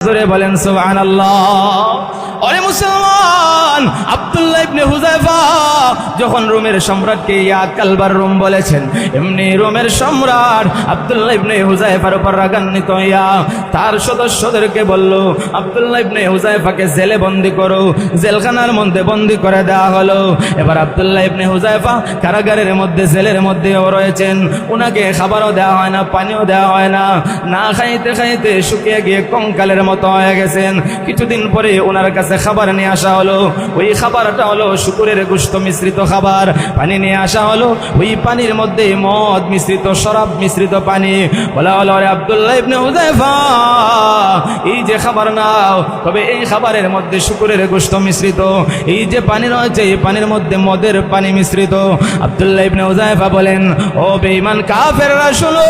জোরে বলেন সুবহানাল্লাহ। ওরে মুসলমান! আব্দুল্লাহ ইবনে হুযায়ফা যখন রোমের সম্রাটকে ইয়া কালবার রোম বলেছেন, এমনি রোমের সম্রাট আব্দুল্লাহ ইবনে হুযায়ফার উপর রাগান্বিত ইয়া তার সদস্যদেরকে বলল, আব্দুল্লাহ ইবনে হুযায়ফাকে জেলে বন্দি করো, জেলখানার মধ্যে বন্দি করে দেওয়া হলো। এবার আব্দুল্লাহ ইবনে হুযায়ফা কারাগারের মধ্যে, জেলের মধ্যেও রয়েছেন। ওনাকে খাবারও দেওয়া হয় না, পানিও দেওয়া হয় না। না খাইতে খাইতে শুকিয়ে গিয়ে কঙ্কালের মতো হয়ে গেছেন। কিছুদিন পরে ওনার কাছে খাবার নিয়ে আসা হলো। ওই খাবারটা হলো শুকুরের গুস্ত মিশ্রিত খাবার। পানি নিয়ে আসা হলো, ওই পানির মধ্যে মদ মিশ্রিত, শরাব মিশ্রিত পানি। বলা হলো, আরে আব্দুল্লাহ এই যে খাবার নাও, তবে এই খাবারের মধ্যে শুকুরের গোস্ত মিশ্রিত। এই যে পানি রয়েছে, এই পানির মধ্যে মদের পানি মিশ্রিত। আব্দুল্লাহ ইবনে হুযায়ফা বলেন, ও বেঈমান কাফেররা, শোনো,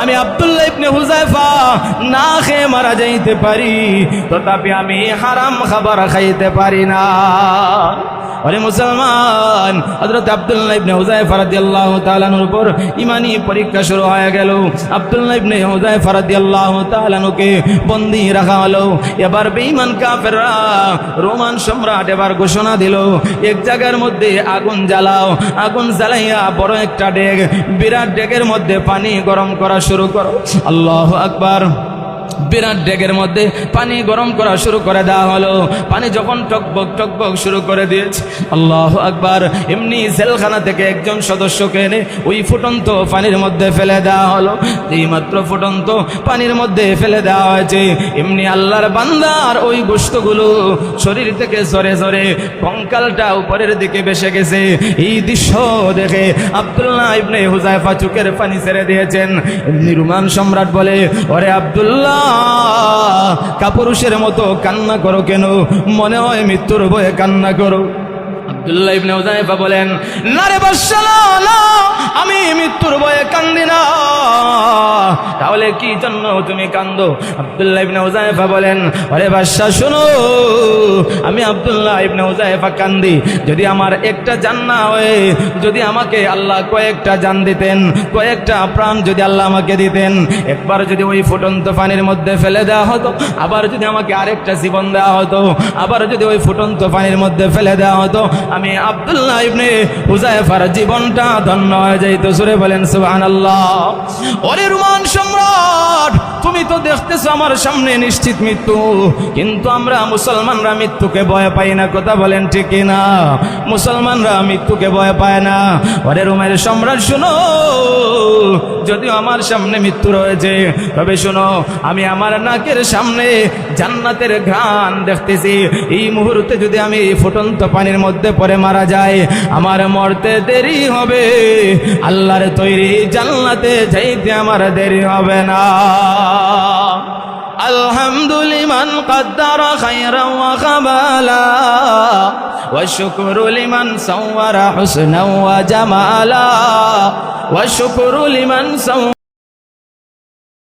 আমি আব্দুল্লাহ ইবনে হুযায়ফা না খেয়ে মারা যাইতে পারি, তথাপি আমি হারাম খাবার খাইতে পারি না। আরে মুসলমান, হযরত আব্দুল্লাহ ইবনে হুযায়ফা রাদিয়াল্লাহু তাআলার উপর ঈমানি পরীক্ষা শুরু হয়ে গেল। আব্দুল্লাহ ইবনে হুযায়ফা রাদিয়াল্লাহু তাআলাকে বন্দী রাখা হলো। এবার বেঈমান কাফেররা, রোমান সম্রাট এবার ঘোষণা দিল, এক জায়গার মধ্যে আগুন জ্বালাও, আগুন জ্বালাইয়া বড় একটা ডেগ, বিরাট ডেগের মধ্যে পানি গরম করা শুরু করো। আল্লাহ আকবার। বিরাট ডেগের মধ্যে পানি গরম করা শুরু করে দেওয়া হলো। পানি যখন টকবক টকবক শুরু করে দিয়েছে, আল্লাহ আকবার। এমনি জেলখানা থেকে একজন সদস্যকে এনে ওই ফুটন্ত পানির মধ্যে ফেলে দেওয়া হলো। এই মাত্র ফুটন্ত পানির মধ্যে ফেলে দেওয়া হয়েছে। এমনি আল্লাহর বান্দার ওই গোস্তগুলো শরীর থেকে সরে সরে কঙ্কালটা উপরের দিকে বেসে গেছে। এই দৃশ্য দেখে আব্দুল্লাহ ইবনে হুজাইফা চুকের পানি ছেড়ে দিয়েছেন। এমনি রুমান সম্রাট বলে, ওরে আব্দুল্লাহ কাপুরুষের মতো কান্না করো কেন? মনে হয় মৃত্যুর ভয়ে কান্না করো। আব্দুল্লাহ ইবনে উজাইফা বলেন না রে আমি মৃত্যুর ভয়ে কান্দি তাহলে কি জন্য তুমি কান্দো আব্দুল্লাহ ইবনে উজাইফা বলেন আরে বাদশাহ, শোনো, আমি আব্দুল্লাহ ইবনে উজাইফা কান্দি। যদি আমার একটা জান না হয়ে, যদি আমাকে আল্লাহ কয়েকটা জান দিতেন, কয়েকটা প্রাণ যদি আল্লাহ আমাকে দিতেন, একবার যদি ওই ফুটন্ত পানির মধ্যে ফেলে দেওয়া হতো, আবার যদি আমাকে আরেকটা জীবন দেওয়া হতো, আবার যদি ওই ফুটন্ত পানির মধ্যে ফেলে দেওয়া হতো, আমি আব্দুল্লাহ ইবনে হুজাইফার জীবনটা ধন্য হয়ে যাইতো। সুরে বলেন, সুবহানাল্লাহ। ওরে রুমান সম্রাট দেখতেছো আমার সামনে নিশ্চিত মৃত্যু। কিন্তু আমরা মুসলমানরা মৃত্যুকে ভয় পাই না, কথা বলেন ঠিক না মুসলমানরা মৃত্যুকে ভয় পায় না। ওরে রুমের সম্রাট, শুনো। যদিও আমার সামনে মৃত্যু রয়েছে, তবে শোনো, আমি আমার নাকের সামনে জান্নাতের ঘ্রাণ দেখতেছি। এই মুহূর্তে যদি আমি ফুটন্ত পানির মধ্যে পরে মারা যায় আমার মরতে দেরি হবে। আল্লাহর তৈরি জান্নাতে যাইতে আমার দেরি হবে না। الحمد لمن قدر خيرا وخبالا والشكر لمن صور حسنا وجمالا والشكر لمن صور